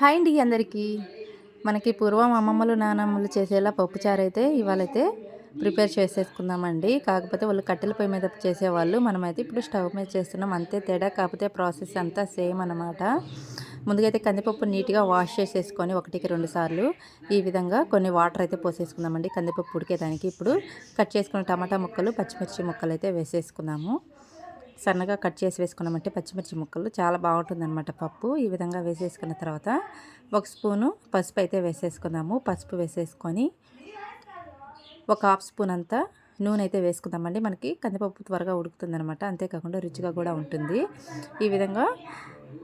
Hi అండి అందరికీ. మనకి పూర్వం అమ్మమ్మలు నానమ్మలు చేసేలా పప్పుచారు అయితే ఇవాళైతే ప్రిపేర్ చేసేసుకుందామండి. కాకపోతే వాళ్ళు కట్టెల పొయ్యి మీద చేసేవాళ్ళు. మనమైతే ఇప్పుడు స్టవ్ మీద చేస్తున్నాం. అంతే తేడా కాకపోతే ప్రాసెస్ అంతా సేమ్ అనమాట ముందుగా కందిపప్పు నీట్గా వాష్ చేసేసుకొని ఒకటికి రెండు సార్లు ఈ విధంగా కొన్ని వాటర్ అయితే పోసేసుకుందామండి. కందిపప్పు ఉడికేదానికి ఇప్పుడు కట్ చేసుకున్న టమాటా ముక్కలు పచ్చిమిర్చి ముక్కలు అయితే వేసేసుకుందాము. సన్నగా కట్ చేసి వేసుకున్నామంటే పచ్చిమిర్చి ముక్కలు చాలా బాగుంటుందన్నమాట పప్పు. ఈ విధంగా వేసేసుకున్న తర్వాత ఒక స్పూను పసుపు అయితే వేసేసుకుందాము. పసుపు వేసేసుకొని ఒక హాఫ్ స్పూన్ అంతా నూనె అయితే వేసుకుందామండి. మనకి కందిపప్పు త్వరగా ఉడుకుతుంది అనమాట అంతేకాకుండా రుచిగా కూడా ఉంటుంది. ఈ విధంగా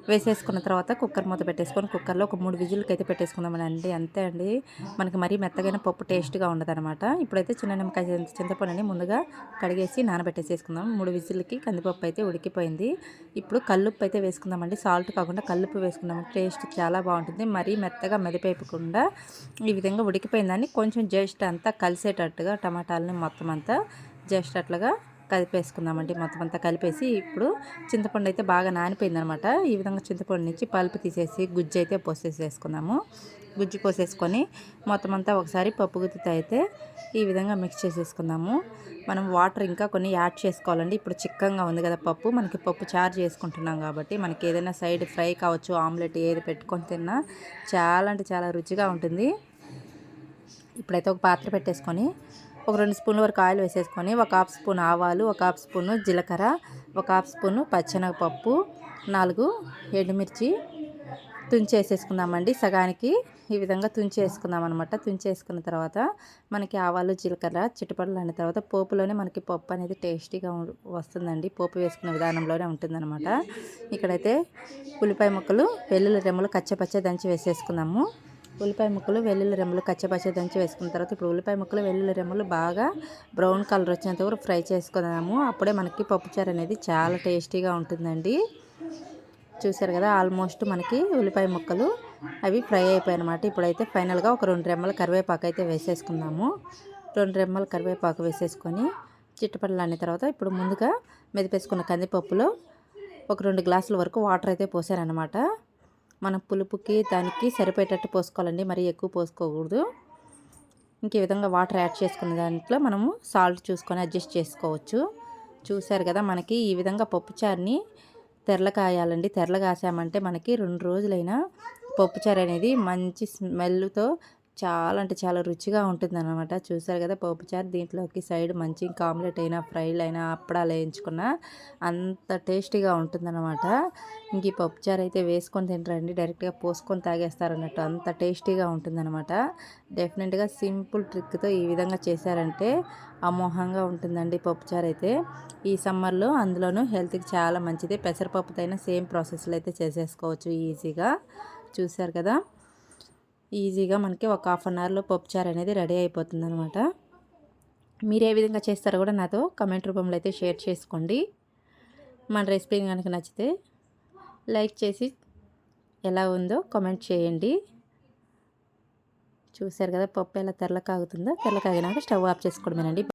వేసేసుకున్న తర్వాత కుక్కర్ మూత పెట్టేసుకొని కుక్కర్లో ఒక మూడు విజిల్కి అయితే పెట్టేసుకుందామని అండి. అంతే అండి. మనకి మరీ మెత్తగైన పప్పు టేస్ట్గా ఉండదన్నమాట. ఇప్పుడైతే చిన్న నిమ్మకాయ చింతపండుని ముందుగా కడిగేసి నానబెట్టేసేసుకుందాం. మూడు విజిల్కి కందిపప్పు అయితే ఉడికిపోయింది. ఇప్పుడు కల్లుప్పు అయితే వేసుకుందామండి. సాల్ట్ కాకుండా కల్లుప్పు వేసుకుందాం. టేస్ట్ చాలా బాగుంటుంది. మరీ మెత్తగా మెదిపేయకుండా ఈ విధంగా ఉడికిపోయిందని కొంచెం జస్ట్ అంతా కలిసేటట్టుగా టమాటాలని మొత్తం అంతా జస్ట్ అట్లాగా కలిపేసుకుందామండి. మొత్తం అంతా కలిపేసి ఇప్పుడు చింతపండు అయితే బాగా నానిపోయిందనమాట. ఈ విధంగా చింతపండు నుంచి పలుపు తీసేసి గుజ్జు అయితే పోసేసేసుకుందాము. గుజ్జు పోసేసుకొని మొత్తం అంతా ఒకసారి పప్పు గుత్తితో అయితే ఈ విధంగా మిక్స్ చేసేసుకుందాము. మనం వాటర్ ఇంకా కొన్ని యాడ్ చేసుకోవాలండి. ఇప్పుడు చిక్కంగా ఉంది కదా పప్పు. మనకి పప్పు చార్జ్ చేసుకుంటున్నాం కాబట్టి మనకి ఏదైనా సైడ్ ఫ్రై కావచ్చు ఆమ్లెట్ ఏది పెట్టుకొని తిన్నా చాలా అంటే చాలా రుచిగా ఉంటుంది. ఇప్పుడైతే ఒక పాత్ర పెట్టేసుకొని ఒక రెండు స్పూన్ల వరకు ఆయిల్ వేసేసుకొని ఒక హాఫ్ స్పూన్ ఆవాలు ఒక హాఫ్ స్పూన్ జీలకర్ర ఒక హాఫ్ స్పూన్ పచ్చెనగపప్పు నాలుగు ఎండుమిర్చి తుంచేసేసుకుందామండి సగానికి ఈ విధంగా తుంచేసుకుందాం అనమాట తుంచేసుకున్న తర్వాత మనకి ఆవాలు జీలకర్ర చిట్టుపడలు అయిన తర్వాత పోపులోనే మనకి పప్పు అనేది టేస్టీగా వస్తుందండి. పోపు వేసుకున్న విధానంలోనే ఉంటుందన్నమాట. ఇక్కడైతే ఉల్లిపాయ ముక్కలు వెల్లుల్లి రెమ్మలు కచ్చపచ్చ దంచి వేసేసుకుందాము ఉల్లిపాయ ముక్కలు వెల్లుల్లి రెమ్మలు కచ్చపచ్చ దంచి వేసుకున్న తర్వాత ఇప్పుడు ఉల్లిపాయ ముక్కలు వెల్లుల్లి రెమ్మలు బాగా బ్రౌన్ కలర్ వచ్చేంత వరకు ఫ్రై చేసుకున్నాము. అప్పుడే మనకి పప్పుచారు అనేది చాలా టేస్టీగా ఉంటుందండి. చూసారు కదా ఆల్మోస్ట్ మనకి ఉల్లిపాయ ముక్కలు అవి ఫ్రై అయిపోయాయి అనమాట ఇప్పుడైతే ఫైనల్గా ఒక రెండు రెమ్మల కరివేపాకు అయితే వేసేసుకుందాము. రెండు రెమ్మల కరివేపాకు వేసేసుకొని చిట్టపడలు అనే తర్వాత ఇప్పుడు ముందుగా మెదిపేసుకున్న కందిపప్పులో ఒక రెండు గ్లాసుల వరకు వాటర్ అయితే పోసారనమాట మన పులుపుకి దానికి సరిపోయేటట్టు పోసుకోవాలండి. మరీ ఎక్కువ పోసుకోకూడదు. ఇంకే విధంగా వాటర్ యాడ్ చేసుకున్న దాంట్లో మనము సాల్ట్ చూసుకొని అడ్జస్ట్ చేసుకోవచ్చు. చూశారు కదా మనకి ఈ విధంగా పప్పుచారుని తెరలకాయాలండి తెరలకాసామంటే మనకి రెండు రోజులైనా పప్పుచారు అనేది మంచి స్మెల్తో చాలా అంటే చాలా రుచిగా ఉంటుంది అనమాట చూసారు కదా పప్పుచారు దీంట్లోకి సైడ్ మంచి ఇంకా ఆమ్లెట్ అయినా ఫ్రైలు అయినా అప్పడాలు వేయించుకున్నా అంత టేస్టీగా ఉంటుందన్నమాట. ఇంక ఈ పప్పుచారు అయితే వేసుకొని తింటారండి. డైరెక్ట్గా పోసుకొని తాగేస్తారు అన్నట్టు అంత టేస్టీగా ఉంటుందన్నమాట. డెఫినెట్గా సింపుల్ ట్రిక్తో ఈ విధంగా చేశారంటే అమోహంగా ఉంటుందండి పప్పుచారు అయితే. ఈ సమ్మర్లో అందులోనూ హెల్త్కి చాలా మంచిది. పెసరపప్పుతో అయినా సేమ్ ప్రాసెస్లో అయితే చేసేసుకోవచ్చు ఈజీగా. చూసారు కదా ఈజీగా మనకి ఒక హాఫ్ అన్ అవర్లో పప్పుచారు అనేది రెడీ అయిపోతుంది అనమాట మీరు ఏ విధంగా చేస్తారో కూడా నాతో కమెంట్ రూపంలో అయితే షేర్ చేసుకోండి. మన రెసిపీ కనుక నచ్చితే లైక్ చేసి ఎలా ఉందో కామెంట్ చేయండి. చూశారు కదా పప్పు ఎలా తెల్ల కాగుతుందో తెల్ల కాగినాక స్టవ్ ఆఫ్ చేసుకోవడమేనండి.